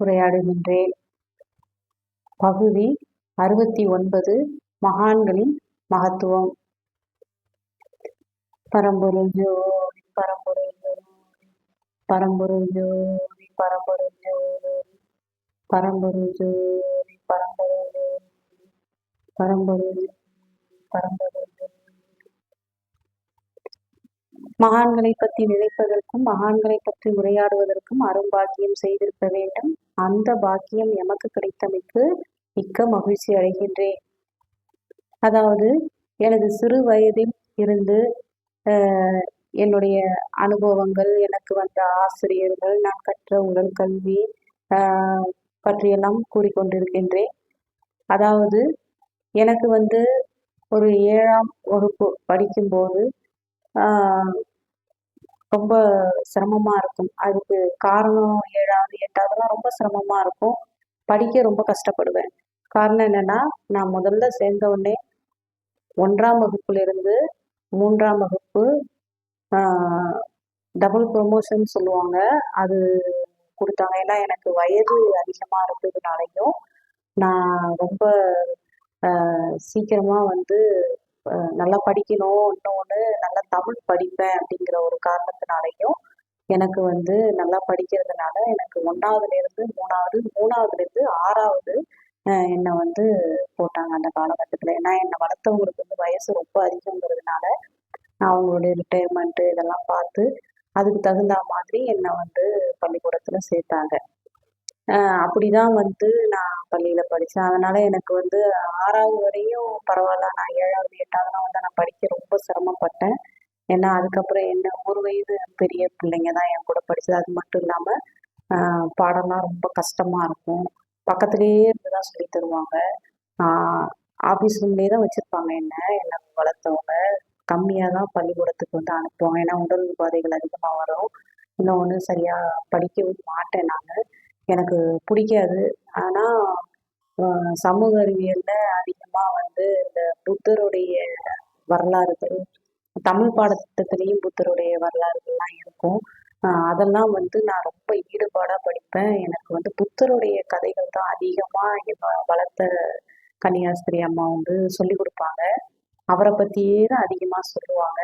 உரையாடுகின்றேன் பகுதி அறுபத்தி ஒன்பது மகான்களின் மகத்துவம். பரம்பொருள் ஜோதி பரம்பொருள் ஜோதி. பரம்பொருள் ஜோதி பரம்பொருள் ஜோதி. பரம்பொருள் ஜோதி பரம்பொருள் ஜோதி. பரம்பொருள் ஜோதி பரம்பொருள் ஜோதி மகான்களை பற்றி நினைப்பதற்கும் மகான்களை பற்றி உரையாடுவதற்கும் அரும்பாக்கியம் செய்திருக்க வேண்டும். அந்த பாக்கியம் எமக்கு கிடைத்தமைக்கு மிக்க மகிழ்ச்சி அடைகின்றேன். அதாவது எனது சிறு வயதில் இருந்து என்னுடைய அனுபவங்கள் எனக்கு வந்த ஆசிரியர்கள் நான் கற்ற உடல் கல்வி பற்றியெல்லாம் கூறிக்கொண்டிருக்கின்றேன். அதாவது எனக்கு வந்து ஒரு ஏழாம் வகுப்பு படிக்கும்போது ரொம்ப சிரமமாக இருக்கும். அதுக்கு காரணம் ஏழாவது எட்டாவதுலாம் ரொம்ப சிரமமாக இருக்கும். படிக்க ரொம்ப கஷ்டப்படுவேன். காரணம் என்னென்னா நான் முதல்ல சேர்ந்த உடனே ஒன்றாம் வகுப்புலேருந்து மூன்றாம் வகுப்பு டபுள் ப்ரொமோஷன் சொல்லுவாங்க. அது கொடுத்தாங்க. ஏன்னா எனக்கு வயது அதிகமாக இருந்ததுனாலையும் நான் ரொம்ப சீக்கிரமாக வந்து நல்லா படிக்கணும் இன்னொன்று நல்லா தமிழ் படிப்பேன் அப்படிங்கிற ஒரு காரணத்தினாலையும் எனக்கு வந்து நல்லா படிக்கிறதுனால எனக்கு ஒன்றாவதுலேருந்து மூணாவது மூணாவதுலேருந்து ஆறாவது என்னை வந்து போட்டாங்க அந்த காலகட்டத்தில். ஏன்னா என்னை வளர்த்தவங்களுக்கு வந்து வயசு ரொம்ப அதிகங்கிறதுனால அவங்களுடைய ரிட்டையர்மெண்ட்டு இதெல்லாம் பார்த்து அதுக்கு தகுந்த மாதிரி என்னை வந்து பள்ளிக்கூடத்தில் சேர்த்தாங்க. அப்படிதான் வந்து நான் பள்ளியில் படித்தேன் அதனால் எனக்கு வந்து ஆறாவது வரையும் பரவாயில்ல. நான் ஏழாவது எட்டாவதுலாம் வந்து நான் படிக்க ரொம்ப சிரமப்பட்டேன். ஏன்னா அதுக்கப்புறம் என்ன ஒரு வயது பெரிய பிள்ளைங்க தான் என் கூட படித்தது அது மட்டும் இல்லாமல் பாடம்லாம் ரொம்ப கஷ்டமாக இருக்கும். பக்கத்துலேயே இருந்து தான் சொல்லி தருவாங்க. ஆஃபீஸ் ரூம்லேயே தான் வச்சுருப்பாங்க என்ன என்னை வளர்த்தவங்க. கம்மியாக தான் பள்ளிக்கூடத்துக்கு வந்து அனுப்புவாங்க. ஏன்னா உடல் உபாதைகள் அதிகமாக வரும். இன்னொன்று சரியாக படிக்கவும் மாட்டேன் நான். எனக்கு பிடிக்காது. ஆனால் சமூக அறிவியலில் அதிகமாக வந்து இந்த புத்தருடைய வரலாறுகள் தமிழ் பாடத்திட்டத்துலேயும் புத்தருடைய வரலாறுகள்லாம் இருக்கும். அதெல்லாம் வந்து நான் ரொம்ப ஈடுபாடாக படிப்பேன். எனக்கு வந்து புத்தருடைய கதைகள் தான் அதிகமாக வளர்த்த கன்னியாஸ்திரி அம்மா வந்து சொல்லி கொடுப்பாங்க. அவரை பற்றியே தான் அதிகமாக சொல்லுவாங்க.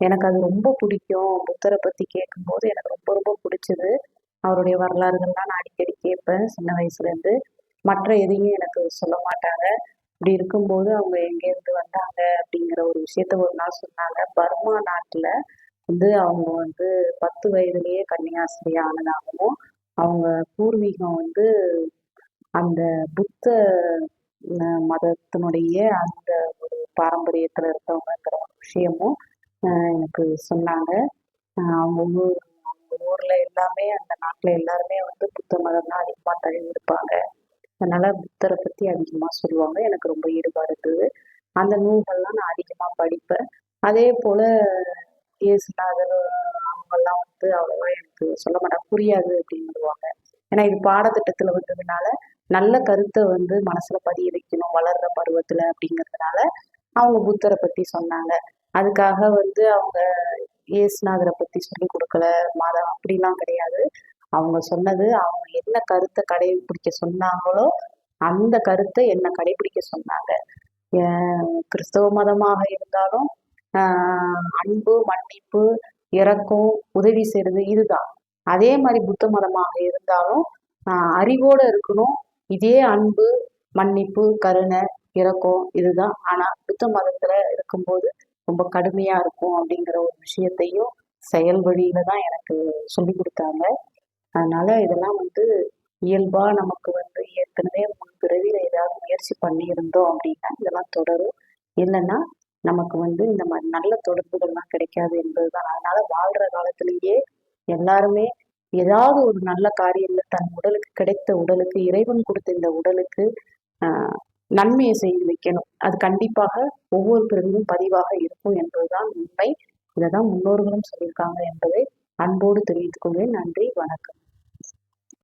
எனக்கு அது ரொம்ப பிடிக்கும். புத்தரை பற்றி கேட்கும்போது எனக்கு ரொம்ப ரொம்ப பிடிச்சது. அவருடைய வரலாறுகள்லாம் நான் அடிக்கடி கேட்பேன். சின்ன வயசுலேருந்து. மற்ற எதையும் எனக்கு சொல்ல மாட்டாங்க. இப்படி இருக்கும்போது அவங்க எங்கேருந்து வந்தாங்க அப்படிங்கிற ஒரு விஷயத்த ஒரு நாள் சொன்னாங்க. பர்மா நாட்டில் வந்து அவங்க வந்து பத்து வயதுலேயே கன்னியாஸ்திரி ஆனதாகவும் அவங்க பூர்வீகம் வந்து அந்த புத்த மதத்தினுடைய அந்த ஒரு பாரம்பரியத்தில் இருந்தவங்கிற ஒரு விஷயமும் எனக்கு சொன்னாங்க. அவங்க ஊரில் எல்லாமே அந்த நாட்டில் எல்லாருமே வந்து புத்த மதம் தான் அதிகமாக தழுவி இருப்பாங்க அதனால் புத்தரை பற்றி அதிகமாக சொல்லுவாங்க. எனக்கு ரொம்ப ஈடுபாடு இருந்தது. அந்த நூல்கள்லாம் நான் அதிகமாக படிப்பேன். அதே போல் இயேசுநாதர் அவங்கெல்லாம் வந்து அவ்வளோவா எனக்கு சொல்ல மாட்டாங்க. புரியாது அப்படின்னுவாங்க ஏன்னா இது பாடத்திட்டத்தில் வந்ததுனால நல்ல கருத்தை வந்து மனசில் பதிய வைக்கணும் வளர்ற பருவத்தில் அப்படிங்கிறதுனால அவங்க புத்தரை பற்றி சொன்னாங்க. அதுக்காக வந்து அவங்க இயேசுநாதரை பற்றி சொல்லி கொடுக்கல மதம் அப்படிலாம் கிடையாது. அவங்க சொன்னது அவங்க என்ன கருத்தை கடைபிடிக்க சொன்னாங்களோ அந்த கருத்தை என்ன கடைபிடிக்க சொன்னாங்க. கிறிஸ்தவ மதமாக இருந்தாலும் அன்பு மன்னிப்பு இறக்கம் உதவி செய்யறது இதுதான். அதே மாதிரி புத்த மதமாக இருந்தாலும் அறிவோட இருக்கணும். இதே அன்பு மன்னிப்பு கருணை இறக்கம் இதுதான். ஆனா புத்த மதத்துல இருக்கும்போது ரொம்ப கடுமையாக இருக்கும் அப்படிங்கிற ஒரு விஷயத்தையும் செயல் வழியில தான் எனக்கு சொல்லி கொடுத்தாங்க. அதனால இதெல்லாம் வந்து இயல்பாக நமக்கு வந்து ஏற்கனவே முன் பிறவியில் ஏதாவது முயற்சி பண்ணியிருந்தோம் அப்படின்னா இதெல்லாம் தொடரும். இல்லைன்னா நமக்கு வந்து இந்த மாதிரி நல்ல தொடர்புகள்லாம் கிடைக்காது என்பது தான் அதனால வாழ்கிற காலத்திலேயே எல்லாருமே ஏதாவது ஒரு நல்ல காரியங்கள் தன் உடலுக்கு கிடைத்த உடலுக்கு இறைவன் கொடுத்த இந்த உடலுக்கு ஆஹ், நன்மையை செய்து வைக்கணும். அது கண்டிப்பாக ஒவ்வொரு பிறவிலும் பதிவாக இருக்கும் என்பதுதான் உண்மை. இதை தான் முன்னோர்களும் சொல்லியிருக்காங்க என்பதை அன்போடு தெரிவித்துக் கொள்வேன் நன்றி வணக்கம்.